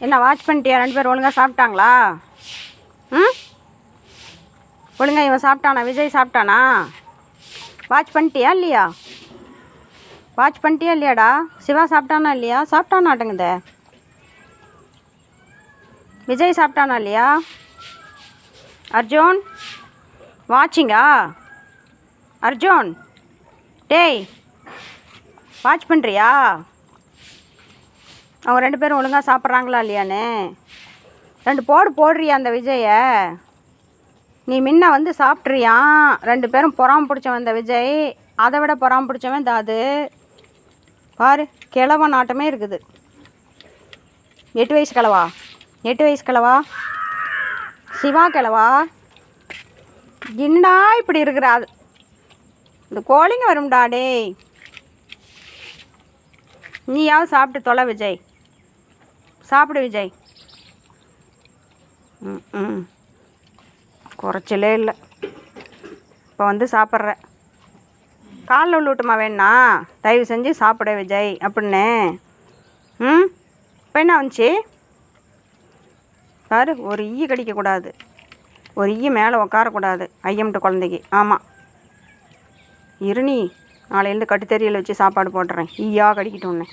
என்ன வாட்ச் பண்ணிட்டியா? ரெண்டு பேர் ஒழுங்காக சாப்பிட்டாங்களா? ம்? ஒழுங்கா இவன் சாப்பிட்டானா? விஜய் சாப்பிட்டானா? வாட்ச் பண்ணிட்டியா இல்லையா? வாட்ச் பண்ணிட்டியா இல்லையாடா? சிவா சாப்பிட்டானா இல்லையா? சாப்பிட்டானாட்டுங்குதே. விஜய் சாப்பிட்டானா இல்லையா? அர்ஜுன் வாட்சிங்கா அர்ஜுன் டேய் வாட்ச் பண்ணுறியா அவங்க ரெண்டு பேரும் ஒழுங்காக சாப்பிட்றாங்களா இல்லையான்னு? ரெண்டு போடு போடுறியா அந்த விஜயை? நீ முன்ன வந்து சாப்பிட்றியான் ரெண்டு பேரும் பொறாம பிடிச்சவன் இந்த விஜய். அதை விட புறாம பிடிச்சவன் தாது பாரு கிழவ நாட்டமே இருக்குது. எட்டு வயசு கிழவா? எட்டு வயசு கிழவா? சிவா கிழவா? என்னடா இப்படி இருக்கிறா அது இந்த கோழிங்க வரும்டா டேய். நீயாவது சாப்பிட்டு தொலை விஜய். சாப்பிடு விஜய். ம் ம். குறைச்சலே இல்லை. இப்போ வந்து சாப்பிட்ற காலில் உள்ளூட்டுமா வேணா தயவு செஞ்சு சாப்பிட விஜய் அப்படின்னு. ம்? இப்போ என்ன வந்துச்சு? பாரு ஒரு ஈ கடிக்கக்கூடாது. ஒரு ஈ மேலே உட்காரக்கூடாது ஐயம்ட்டு குழந்தைக்கு. ஆமாம் இருநீ நாளையிலேருந்து கட்டுத்தறியில் வச்சு சாப்பாடு போட்டுறேன். ஈயா கடிக்கட்டும்னு.